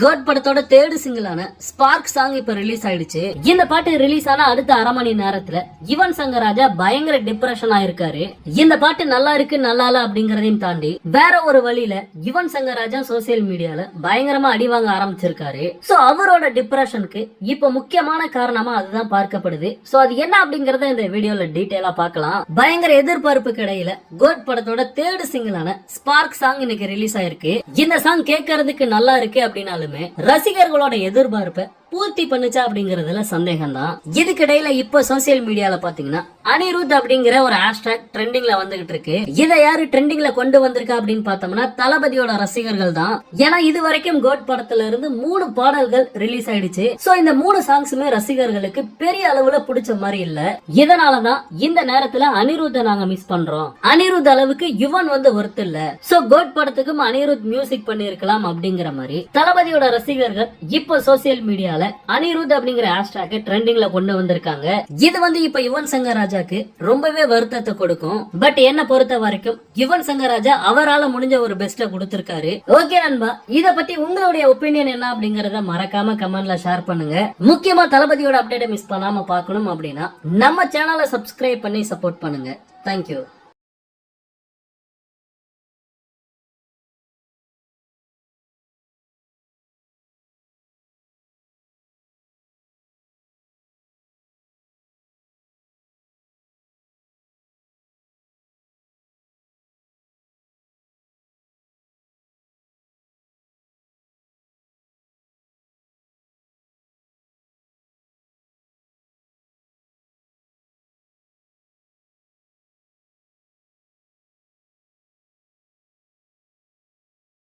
Curd படத்தோட third சிங்கிளான spark song இப்ப ரிலீஸ் ஆயிடுச்சு. இந்த பாட்டு ரிலீஸ் ஆன அடுத்த அரை மணி நேரத்துல யுவன் சங்கர் ராஜா பயங்கர டிப்ரெஷன் ஆயிருக்காரு. இந்த பாட்டு நல்லா இருக்கு நல்லா இல்ல அப்படிங்கறதையும் தாண்டி வேற ஒரு வழியில யுவன் சங்கர் ராஜா சோசியல் மீடியால பயங்கரமா அடி வாங்க ஆரம்பிச்சிருக்காரு. சோ அவரோட டிப்ரெஷனுக்கு இப்ப முக்கியமான காரணமா அதுதான் பார்க்கப்படுது. சோ அது என்ன அப்படிங்கறத இந்த வீடியோல டீட்டெயிலா பார்க்கலாம். பயங்கர எதிர்பார்ப்பு கிடையில கோட் படத்தோட தேர்டு சிங்கிளான ஸ்பார்க் சாங் இன்னைக்கு ரிலீஸ் ஆயிருக்கு. இந்த சாங் கேட்கறதுக்கு நல்லா இருக்கு அப்படின்னு அப்படின்னாலுமே ரசிகர்களோட எதிர்பார்ப்பை பூர்த்தி பண்ணுச்சா அப்படிங்கறதுல சந்தேகம் தான் இதுக்கிடையில இப்ப சோசியல் மீடியால பாத்தீங்கன்னா அனிருத் அப்படிங்கிற ஒரு ஹேஷ்டாக் ட்ரெண்டிங்ல வந்துகிட்டு இருக்கு. இதை யாரு ட்ரெண்டிங்ல கொண்டு வந்திருக்கா அப்படின்னு பார்த்தோம்னா தளபதியோட ரசிகர்கள் தான். ஏன்னா இது வரைக்கும் கோட் படத்துல இருந்து மூணு பாடல்கள் ரிலீஸ் ஆயிடுச்சு. சோ இந்த மூணு சாங்ஸுமே ரசிகர்களுக்கு பெரிய அளவுல பிடிச்ச மாதிரி இல்ல. இதனாலதான் இந்த நேரத்துல அனிருத்தை நாங்க மிஸ் பண்றோம். அனிருத் அளவுக்கு யுவன் வந்து ஒருத்த இல்ல. சோ கோட் படத்துக்கும் அனிருத் மியூசிக் பண்ணிருக்கலாம் அப்படிங்கிற மாதிரி தளபதியோட ரசிகர்கள் இப்போ சோசியல் மீடியால அனிருத் அப்படிங்கிற ஹேஷ்டாக ட்ரெண்டிங்ல கொண்டு வந்திருக்காங்க. இது வந்து இப்ப யுவன் சங்கர் ராஜாக்கு ரொம்பவே வருத்தத்தை கொடுக்கும். பட் என்ன பொறுத்த வரைக்கும் யுவன் சங்கர் ராஜா அவரால முடிஞ்ச ஒரு பெஸ்ட கொடுத்திருக்காரு. ஓகே நண்பா இத பத்தி உங்களுடைய ஒப்பீனியன் என்ன அப்படிங்கறத மறக்காம கமெண்ட்ல ஷேர் பண்ணுங்க. முக்கியமா தளபதியோட அப்டேட்டை மிஸ் பண்ணாம பார்க்கணும் அப்படின்னா நம்ம சேனலை சப்ஸ்கிரைப் பண்ணி சப்போர்ட் பண்ணுங்க. தேங்க்யூ